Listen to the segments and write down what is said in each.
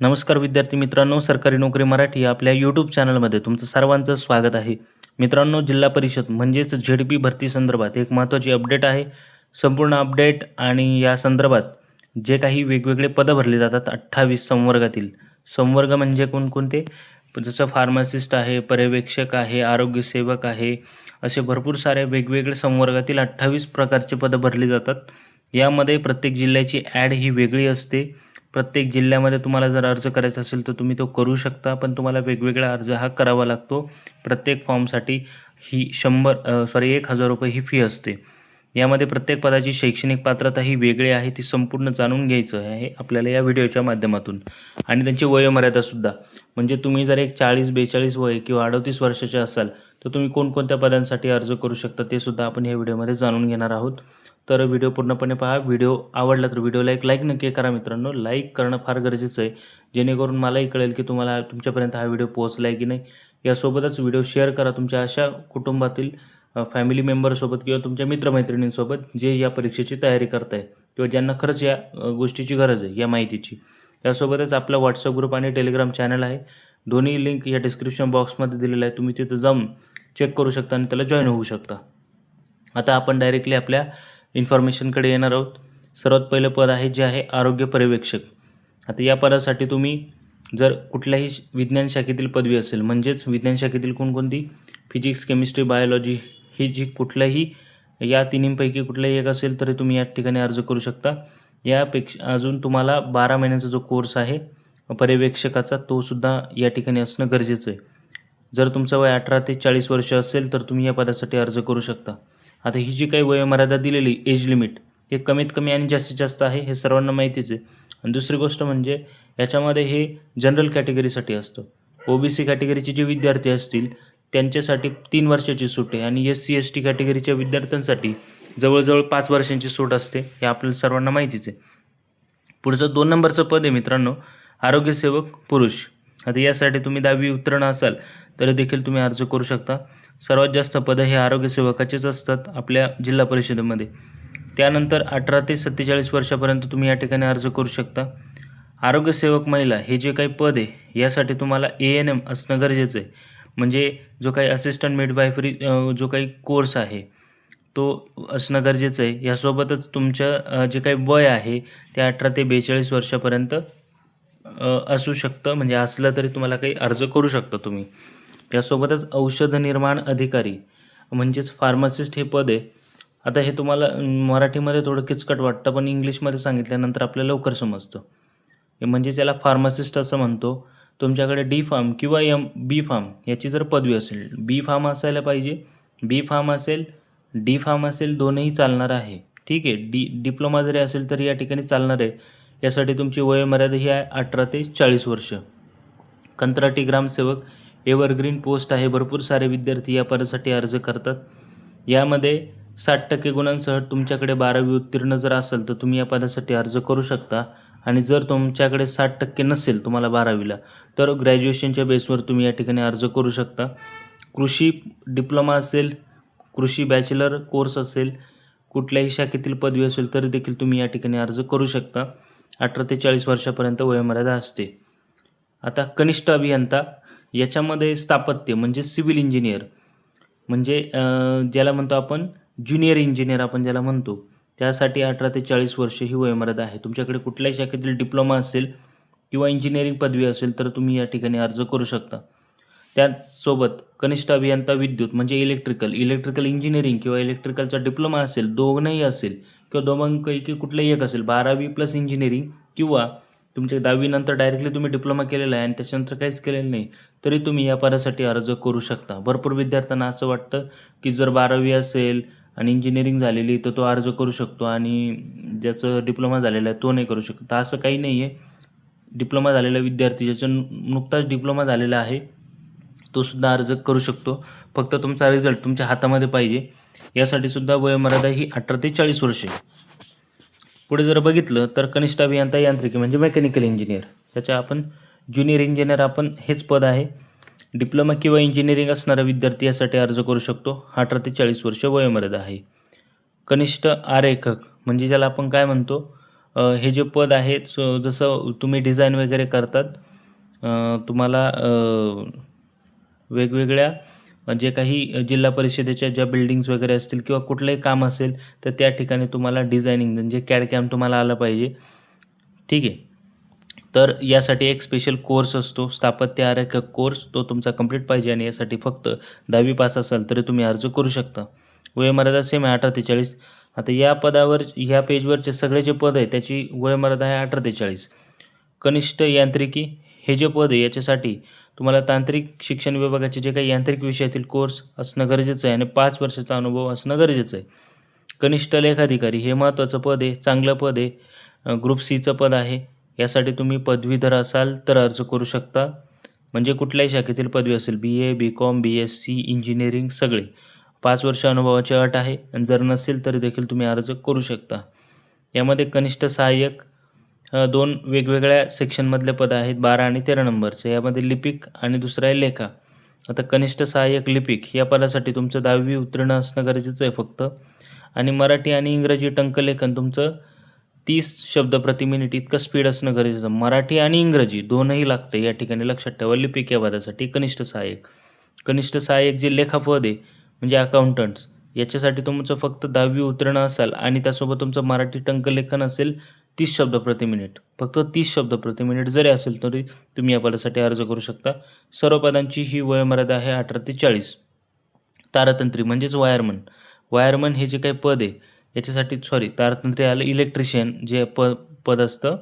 नमस्कार विद्यार्थी मित्रांनो सरकारी नोकरी मराठी आपल्या यूट्यूब चॅनलमध्ये तुमचं सर्वांचं स्वागत आहे. मित्रांनो जिल्हा परिषद म्हणजेच झेड पी भरती संदर्भात एक महत्त्वाची अपडेट आहे. संपूर्ण अपडेट आणि या संदर्भात जे काही वेगवेगळे पदं भरली जातात अठ्ठावीस संवर्गातील. संवर्ग म्हणजे कोणकोणते? जसं फार्मासिस्ट आहे पर्यवेक्षक आहे आरोग्यसेवक आहे असे भरपूर सारे वेगवेगळे संवर्गातील अठ्ठावीस प्रकारचे पदं भरली जातात. यामध्ये प्रत्येक जिल्ह्याची ॲड ही वेगळी असते. प्रत्येक जिल्ह्यामध्ये तुम्हाला जर अर्ज करायचा असेल तर तुम्ही तो करू शकता पण तुम्हाला वेगवेगळा अर्ज हा करावा लागतो. प्रत्येक फॉर्मसाठी ही शंभर सॉरी एक हजार रुपये ही फी असते. यामध्ये प्रत्येक पदाची शैक्षणिक पात्रता ही वेगळी आहे ती संपूर्ण जाणून घ्यायचं आहे आपल्याला या व्हिडिओच्या माध्यमातून. आणि त्यांची वयोमर्यादासुद्धा म्हणजे तुम्ही जर एक चाळीस बेचाळीस वय किंवा अडतीस वर्षाचे असाल तर तुम्ही कोणकोणत्या पदांसाठी अर्ज करू शकता ते सुद्धा आपण या व्हिडिओमध्ये जाणून घेणार आहोत. तर व्हिडिओ पूर्णपणे पहा. व्हिडिओ आवडला तर व्हिडिओला एक लाईक नक्की करा मित्रांनो. लाईक करणं फार गरजेचं आहे. जेणेकरून मलाही कळेल की तुम्हाला तुमच्यापर्यंत हा व्हिडिओ पोहोचला आहे की नाही. यासोबतच व्हिडिओ शेअर करा तुमच्या अशा कुटुंबातील फॅमिली मेंबरसोबत किंवा तुमच्या मित्रमैत्रिणींसोबत जे या परीक्षेची तयारी करत आहे किंवा ज्यांना खरंच या गोष्टीची गरज आहे या माहितीची. यासोबतच आपला व्हॉट्सअप ग्रुप आणि टेलिग्राम चॅनल आहे. दोन्ही लिंक या डिस्क्रिप्शन बॉक्समध्ये दिलेलं आहे तुम्ही तिथं जाऊन चेक करू शकता आणि त्याला जॉईन होऊ शकता. आता आपण डायरेक्टली आपल्या इन्फॉर्मेशनकडे येणार आहोत. सर्वात पहिलं पद आहे जे आहे आरोग्य पर्यवेक्षक. आता या पदासाठी तुम्ही जर कुठल्याही विज्ञान शाखेतील पदवी असेल म्हणजेच विज्ञान शाखेतील कोणकोणती? फिजिक्स केमिस्ट्री बायोलॉजी ही जी कुठल्याही या तिन्हींपैकी कुठलाही एक असेल तरी तुम्ही या ठिकाणी अर्ज करू शकता. यापेक्षा अजून तुम्हाला बारा महिन्याचा जो कोर्स आहे पर्यवेक्षकाचा तो सुद्धा या ठिकाणी असणं गरजेचं आहे. जर तुमचं वय अठरा ते चाळीस वर्ष असेल तर तुम्ही या पदासाठी अर्ज करू शकता. आता ही जी काही वयोमर्यादा दिलेली एज लिमिट हे कमीत कमी आणि जास्तीत जास्त आहे हे सर्वांना माहितीच आहे. आणि दुसरी गोष्ट म्हणजे याच्यामध्ये हे जनरल कॅटेगरीसाठी असतं. ओ बी सी कॅटेगरीचे जे विद्यार्थी असतील त्यांच्यासाठी तीन वर्षाची सूट आहे. आणि एस सी एस टी कॅटेगरीच्या विद्यार्थ्यांसाठी जवळजवळ पाच वर्षांची सूट असते हे आपल्याला सर्वांना माहितीच आहे. पुढचं दोन नंबरचं पद आहे मित्रांनो आरोग्यसेवक पुरुष. आता यासाठी तुम्ही दहावी उत्तीर्ण असाल तरी देखील तुम्ही अर्ज करू शकता. सर्वात जास्त पदं हे आरोग्यसेवकाचेच असतात आपल्या जिल्हा परिषदेमध्ये. त्यानंतर अठरा ते सत्तेचाळीस वर्षापर्यंत तुम्ही या ठिकाणी अर्ज करू शकता. आरोग्यसेवक महिला हे जे काही पद आहे यासाठी तुम्हाला ए एन एम असणं गरजेचं आहे. म्हणजे जो काही असिस्टंट मिडवायफरी जो काही कोर्स आहे तो असणं गरजेचं आहे. यासोबतच तुमचं जे काही वय आहे ते अठरा ते बेचाळीस वर्षापर्यंत असू शकतं. म्हणजे असलं तरी तुम्हाला काही अर्ज करू शकता तुम्ही. यासोबतच औषध निर्माण अधिकारी म्हणजेच फार्मासिस्ट हे पद आहे आता हे तुम्हाला मराठीमध्ये थोडं किचकट वाटतं पण इंग्लिशमध्ये सांगितल्यानंतर आपल्याला लवकर समजतं. म्हणजे त्याला फार्मासिस्ट असं म्हणतो. तुमच्याकडे डी फार्म किंवा एम बी फार्म याची जर पदवी असेल बी फार्म असायला पाहिजे बी फार्म असेल डी फार्म असेल दोनही चालणार आहे. ठीक आहे? डी डिप्लोमा जरी असेल तर या ठिकाणी चालणार आहे. यासाठी तुमची वयोमर्यादा ही आहे अठरा ते चाळीस वर्ष. कंत्राटी ग्रामसेवक एव्हरग्रीन पोस्ट आहे. भरपूर सारे विद्यार्थी या पदासाठी अर्ज करतात. यामध्ये साठ टक्के गुणांसह तुमच्याकडे बारावी उत्तीर्ण जर असेल तर तुम्ही या पदासाठी अर्ज करू शकता. आणि जर तुमच्याकडे साठ टक्के नसेल तुम्हाला बारावीला तर ग्रॅज्युएशनच्या बेसवर तुम्ही या ठिकाणी अर्ज करू शकता. कृषी डिप्लोमा असेल कृषी बॅचलर कोर्स असेल कुठल्याही शाखेतील पदवी असेल तरी देखील तुम्ही या ठिकाणी अर्ज करू शकता. अठरा ते चाळीस वर्षापर्यंत वयोमर्यादा असते. आता कनिष्ठ अभियंता याच्यामध्ये स्थापत्य म्हणजे सिव्हिल इंजिनियर. म्हणजे ज्याला म्हणतो आपण ज्युनियर इंजिनियर आपण ज्याला म्हणतो. त्यासाठी अठरा ते चाळीस वर्ष ही वयोमर्यादा आहे. तुमच्याकडे कुठल्याही शाखेतील डिप्लोमा असेल किंवा इंजिनिअरिंग पदवी असेल तर तुम्ही या ठिकाणी अर्ज करू शकता. त्याचसोबत कनिष्ठ अभियंता विद्युत म्हणजे इलेक्ट्रिकल. इलेक्ट्रिकल इंजिनिअरिंग किंवा इलेक्ट्रिकलचा डिप्लोमा असेल दोघंही असेल किंवा दोघांपैकी कुठलंही एक असेल बारावी प्लस इंजिनिअरिंग किंवा तुमच्या दहावीनंतर डायरेक्टली तुम्ही डिप्लोमा केलेला आहे आणि त्याच्यानंतर काहीच केलेलं नाही तरी तुम्ही या पदासाठी अर्ज करू शकता. भरपूर विद्यार्थ्यांना असं वाटतं की जर बारावी असेल आणि इंजिनिअरिंग झालेली तर तो अर्ज करू शकतो आणि ज्याचं डिप्लोमा झालेला आहे तो नाही करू शकत. असं काही नाही आहे डिप्लोमा झालेला विद्यार्थी ज्याचा नुकताच डिप्लोमा झालेला आहे तो सुद्धा अर्ज करू शकतो. फक्त तुमचा रिझल्ट तुमच्या हातामध्ये पाहिजे. यासाठी सुद्धा वयोमर्यादा ही अठरा ते चाळीस वर्षे. पुढे जर बघितलं तर कनिष्ठ अभियंता यांत्रिकी म्हणजे मेकॅनिकल इंजिनियर ह्याच्या आपण ज्युनियर इंजिनियर आपण हेच पद आहे. डिप्लोमा किंवा इंजिनिअरिंग असणारा विद्यार्थी यासाठी अर्ज करू शकतो. अठरा ते चाळीस वर्ष वयोमर्यादा आहे. कनिष्ठ आरेखक म्हणजे ज्याला आपण काय म्हणतो? हे जे पद आहे सो जसं तुम्ही डिझाईन वगैरे करतात तुम्हाला वेगवेगळ्या जे काही जिल्हा परिषदेच्या ज्या बिल्डिंग्स वगैरे असतील किंवा कुठलंही काम असेल तर त्या ठिकाणी तुम्हाला डिझायनिंग म्हणजे कॅड कॅम तुम्हाला आलं पाहिजे. ठीक आहे. तर यासाठी एक स्पेशल कोर्स असतो स्थापत्य आरेख कोर्स तो तुमचा कंप्लीट पाहिजे आणि यासाठी फक्त दहावी पास असाल तरी तुम्ही अर्ज करू शकता. वयोमर्यादा सेम आहे अठरा ते चाळीस. आता या पदावर ह्या पेजवरचे सगळे जे पद आहे त्याची वयोमर्यादा आहे अठरा ते चाळीस. कनिष्ठ यांत्रिकी हे जे पद आहे याच्यासाठी तुम्हाला तांत्रिक शिक्षण विभागाचे जे काही यांत्रिक विषयातील कोर्स असणं गरजेचं आहे आणि पाच वर्षाचा अनुभव असणं गरजेचं आहे. कनिष्ठ लेखाधिकारी हे महत्त्वाचं पद आहे चांगलं पद आहे. ग्रुप सीचं पद आहे. यासाठी तुम्ही पदवीधर असाल तर अर्ज करू शकता. म्हणजे कुठल्याही शाखेतील पदवी असेल B A B com B S C engineering सगळे. पाच वर्ष अनुभवाची अट आहे आणि जर नसेल तरी देखील तुम्ही अर्ज करू शकता. यामध्ये कनिष्ठ सहाय्यक दोन वेगवेगळ्या सेक्शनमधले पदं आहेत बारा आणि तेरा नंबरचे. यामध्ये लिपिक आणि दुसरा आहे लेखा. आता कनिष्ठ सहाय्यक लिपिक या पदासाठी तुमचं दहावी उत्तीर्ण असणं गरजेचं आहे फक्त. आणि मराठी आणि इंग्रजी टंकलेखन तुमचं तीस शब्द प्रति मिनिट इतकं स्पीड असणं गरजेचं. मराठी आणि इंग्रजी दोनही लागते. या ठिकाणी लक्षात ठेवा. लिपिक या पदासाठी कनिष्ठ सहाय्यक. कनिष्ठ सहाय्यक जे लेखापद आहे म्हणजे अकाउंटंट्स याच्यासाठी तुमचं फक्त दहावी उत्तीर्ण असाल आणि त्यासोबत तुमचं मराठी टंकलेखन असेल तीस शब्द प्रति मिनिट फक्त तीस शब्द प्रति मिनिट जरी असेल तरी तुम्ही या पदासाठी अर्ज करू शकता. सर्व पदांची ही वयोमर्यादा आहे अठरा ते चाळीस. तारतंत्री म्हणजेच वायरमन. वायरमन हे जे काही पद आहे याच्यासाठी सॉरी तारतंत्र्य आलं इलेक्ट्रिशियन जे प पद असतं.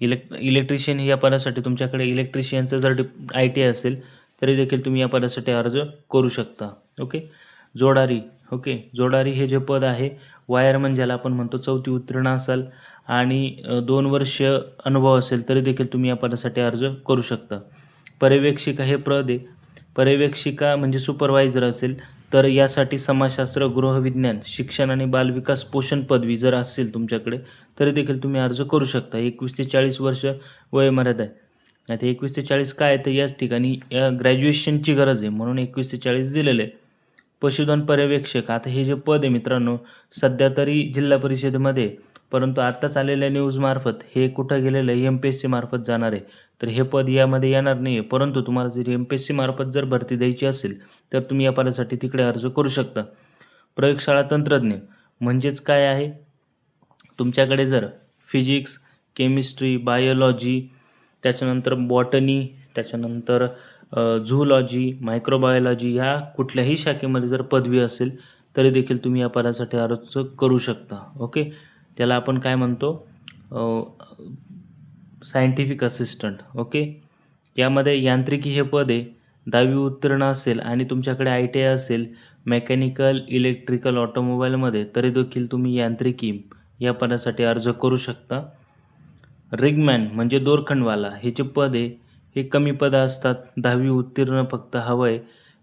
इलेक् इलेक्ट्रिशियन या पदासाठी तुमच्याकडे इलेक्ट्रिशियनचं जर डि आय टी असेल तरी देखील तुम्ही या पदासाठी अर्ज करू शकता. ओके जोडारी ओके जोडारी हे जे पद आहे वायरमन ज्याला आपण म्हणतो चौथी उत्तीर्ण असाल आणि दोन वर्ष अनुभव असेल तरी देखील तुम्ही या पदासाठी अर्ज करू शकता. पर्यवेक्षिका हे पद आहे. पर्यवेक्षिका म्हणजे सुपरवायझर असेल तर यासाठी समाजशास्त्र गृहविज्ञान शिक्षण आणि बालविकास पोषण पदवी जर असेल तुमच्याकडे तरी देखील तुम्ही अर्ज करू शकता. एकवीस ते चाळीस वर्ष वयोमर्यादा आहे. आता एकवीस ते चाळीस काय आहे? तर याच ठिकाणी या ग्रॅज्युएशनची गरज आहे. म्हणून एकवीस ते चाळीस दिलेलं आहे. पशुधन पर्यवेक्षक आता हे जे पद आहे मित्रांनो सध्या तरी जिल्हा परिषदेमध्ये परंतु आत्ताच आलेल्या न्यूजमार्फत हे कुठं गेलेलं आहे एम पी एस सी मार्फत जाणार आहे तर हे पद यामध्ये येणार नाही आहे परंतु तुम्हाला जर एम पी एस सी मार्फत जर भरती द्यायची असेल तर तुम्ही या पदासाठी तिकडे अर्ज करू शकता. प्रयोगशाळा तंत्रज्ञ म्हणजेच काय आहे? तुमच्याकडे जर फिजिक्स केमिस्ट्री बायोलॉजी त्याच्यानंतर बॉटनी त्याच्यानंतर झूलॉजी मायक्रोबायोलॉजी ह्या कुठल्याही शाखेमध्ये जर पदवी असेल तरी देखील तुम्ही या पदासाठी अर्ज करू शकता ओके त्याला आपण काय म्हणतो? सायंटिफिक असिस्टंट ओके यामध्ये यांत्रिकी हे पद आहे दहावी उत्तीर्ण असेल आणि तुमच्याकडे आय टी आय असेल मेकॅनिकल इलेक्ट्रिकल ऑटोमोबाईलमध्ये तरी देखील तुम्ही यांत्रिकी या पदासाठी अर्ज करू शकता. रिगमॅन म्हणजे दोरखंडवाला हे जे पद आहे हे कमी पदं असतात. दहावी उत्तीर्ण फक्त हवं आहे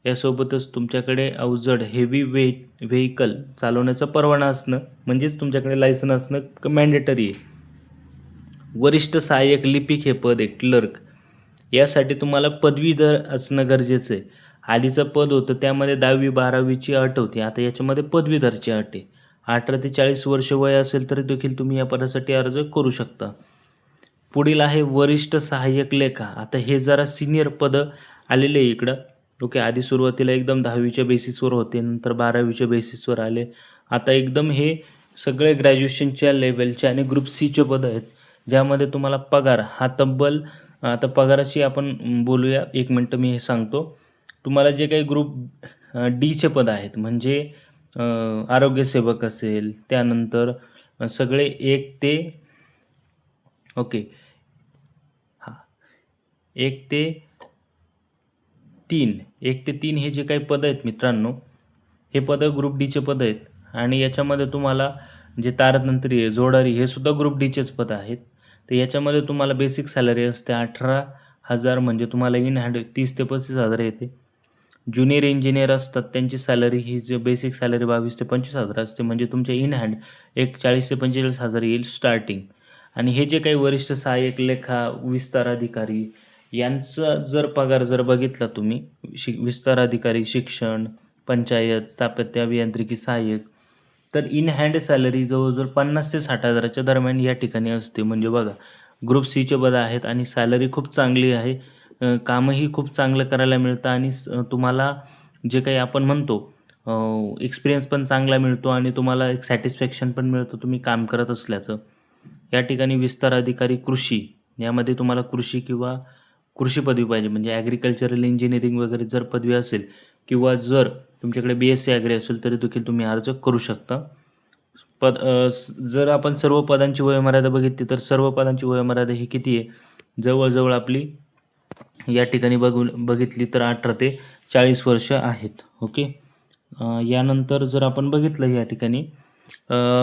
यासोबतच तुमच्याकडे अवजड हेवी वेट व्हेकल चालवण्याचा परवाना असणं म्हणजेच तुमच्याकडे लायसन असणं मॅन्डेटरी आहे. वरिष्ठ सहाय्यक लिपिक हे पद आहे क्लर्क यासाठी तुम्हाला पदवीधर असणं गरजेचं आहे. आधीचं पद होतं त्यामध्ये दहावी बारावीची अट होती. आता याच्यामध्ये पदवीधरची अट आहे. अठरा ते चाळीस वर्ष वय असेल तरी देखील तुम्ही या पदासाठी अर्ज करू शकता. पुढील आहे वरिष्ठ सहाय्यक लेखा. आता हे जरा सिनियर पदं आलेले आहे इकडं. ओके आधी सुरुवातीला एकदम दहावीच्या बेसिसवर होते नंतर बारावीच्या बेसिसवर आले. आता एकदम हे सगळे ग्रॅज्युएशनच्या लेवलचे आणि ग्रुप सीचे पदं आहेत ज्यामध्ये तुम्हाला पगार. हा तब्बल आता पगाराशी आपण बोलूया. एक मिनटं मी हे सांगतो. तुम्हाला जे काही ग्रुप डीचे पद आहेत म्हणजे आरोग्यसेवक असेल त्यानंतर सगळे एक ते ओके एक ते तीन. एक ते तीन हे जे काही पदं आहेत मित्रांनो हे पदं ग्रुप डीचे पदं आहेत. आणि याच्यामध्ये तुम्हाला जे तारतंत्री आहे जोडारी हे सुद्धा ग्रुप डीचेच पदं आहेत. तर याच्यामध्ये तुम्हाला बेसिक सॅलरी असते अठरा हजार म्हणजे तुम्हाला इन हँड तीस ते पस्तीस हजार येते. ज्युनियर इंजिनियर असतात त्यांची सॅलरी ही जे बेसिक सॅलरी बावीस ते पंचवीस हजार असते. म्हणजे तुमच्या इन हँड एक चाळीस ते पंचेचाळीस हजार येईल स्टार्टिंग आणि हे जे काही वरिष्ठ सहाय्यक लेखा विस्तार अधिकारी यांचा जर पगार जर बघितला तुम्ही शि विस्तार अधिकारी शिक्षण पंचायत स्थापत्य अभियांत्रिकी सहाय्यक तर इन हँड सॅलरी जवळजवळ पन्नास ते साठ हजाराच्या दरम्यान या ठिकाणी असते. म्हणजे बघा ग्रुप सीचे पदं आहेत आणि सॅलरी खूप चांगली आहे. कामही खूप चांगलं करायला मिळतं आणि स तुम्हाला जे काही आपण म्हणतो एक्सपिरियन्स पण चांगला मिळतो आणि तुम्हाला एक सॅटिस्फॅक्शन पण मिळतं तुम्ही काम करत असल्याचं. या ठिकाणी विस्तार अधिकारी कृषी यामध्ये तुम्हाला कृषी किंवा कृषी पदवी पाहिजे. म्हणजे ॲग्रिकल्चरल इंजिनिअरिंग वगैरे जर पदवी असेल किंवा जर तुमच्याकडे बी एस सी ॲग्री असेल तरी देखील तुम्ही अर्ज करू शकता. पद जर आपण सर्व पदांची वयोमर्यादा बघितली तर सर्व पदांची वयोमर्यादा ही किती आहे? जवळजवळ आपली या ठिकाणी बघून बघितली तर अठरा ते चाळीस वर्ष आहेत. ओके? यानंतर जर आपण बघितलं या ठिकाणी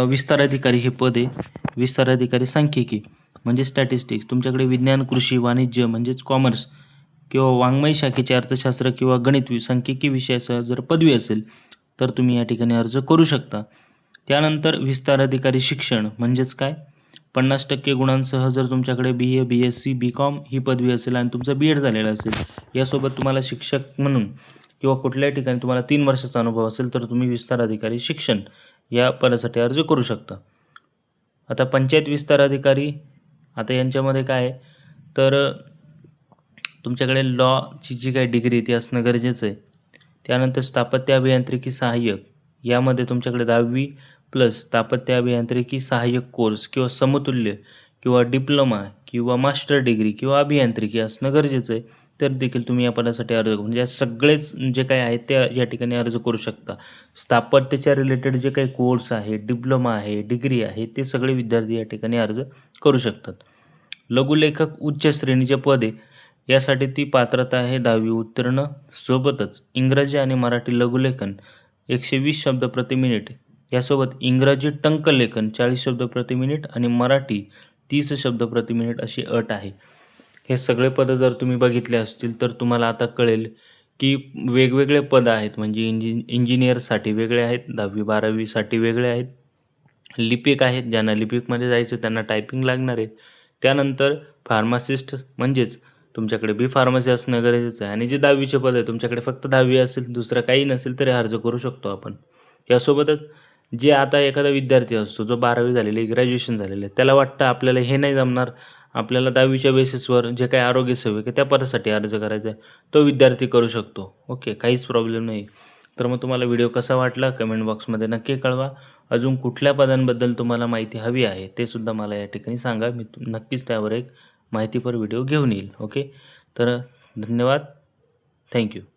विस्तार अधिकारी हे पद आहे. विस्तार अधिकारी सांख्यिकी म्हणजे स्टॅटिस्टिक्स तुमच्याकडे विज्ञान कृषी वाणिज्य म्हणजेच कॉमर्स किंवा वाङ्मय शाखेचे अर्थशास्त्र किंवा गणित सांख्यिकी विषयासह जर पदवी असेल तर तुम्ही या ठिकाणी अर्ज करू शकता. त्यानंतर विस्तार अधिकारी शिक्षण म्हणजेच काय? पन्नास टक्के गुणांसह जर तुमच्याकडे B A B S C B com ही पदवी असेल आणि तुमचं बी एड झालेलं असेल यासोबत तुम्हाला शिक्षक म्हणून किंवा कुठल्याही ठिकाणी तुम्हाला तीन वर्षाचा अनुभव असेल तर तुम्ही विस्तार अधिकारी शिक्षण या पदासाठी अर्ज करू शकता. आता पंचायत विस्तार अधिकारी आता यांच्यामध्ये काय आहे? तर तुमच्याकडे लॉची जी काही डिग्री ती असणं गरजेचं आहे. त्यानंतर स्थापत्य अभियांत्रिकी सहाय्यक यामध्ये तुमच्याकडे दहावी प्लस स्थापत्य अभियांत्रिकी सहाय्यक कोर्स किंवा समतुल्य किंवा डिप्लोमा किंवा मास्टर डिग्री किंवा अभियांत्रिकी असणं गरजेचं आहे. तर देखील तुम्ही या पदासाठी अर्ज म्हणजे या सगळेच जे काही आहेत त्या या ठिकाणी अर्ज करू शकता. स्थापत्याच्या रिलेटेड जे काही कोर्स आहे डिप्लोमा आहे डिग्री आहे ते सगळे विद्यार्थी या ठिकाणी अर्ज करू शकतात. लघुलेखक उच्च श्रेणीचे पदे यासाठी ती पात्रता आहे दहावी उत्तीर्ण. सोबतच इंग्रजी आणि मराठी लघुलेखन एकशे वीस शब्द प्रति मिनिट यासोबत इंग्रजी टंकलेखन चाळीस शब्द प्रति मिनिट आणि मराठी तीस शब्द प्रति मिनिट अशी अट आहे. हे सगळे पदं जर तुम्ही बघितले असतील तर तुम्हाला आता कळेल की वेगवेगळे पदं आहेत. म्हणजे इंजि इंजिनियरसाठी वेगळे आहेत दहावी बारावीसाठी वेगळे आहेत. लिपिक आहेत ज्यांना लिपिकमध्ये जायचं त्यांना टायपिंग लागणार आहे. त्यानंतर फार्मासिस्ट म्हणजेच तुमच्याकडे बी फार्मसी असणं गरजेचं आहे. आणि जे दहावीचे पद आहे तुमच्याकडे फक्त दहावी असेल दुसरं काही नसेल तरी अर्ज करू शकतो आपण. यासोबतच जे आता एखादा विद्यार्थी असतो जो बारावी झालेले ग्रॅज्युएशन झालेलं आहे त्याला वाटतं आपल्याला हे नाही जमणार आपल्याला दहावीच्या बेसिसवर जे काही आरोग्य सेवक आहे त्या पदासाठी अर्ज करायचा आहे तो विद्यार्थी करू शकतो. ओके काहीच प्रॉब्लेम नाही. तर मग तुम्हाला व्हिडिओ कसा वाटला? कमेंट बॉक्समध्ये नक्की कळवा. अजून कुठल्या पदांबद्दल तुम्हाला माहिती हवी आहे ते सुद्धा मला या ठिकाणी सांगा. मी नक्कीच त्यावर एक माहितीपर व्हिडिओ घेऊन येईल. ओके? तर धन्यवाद. थँक्यू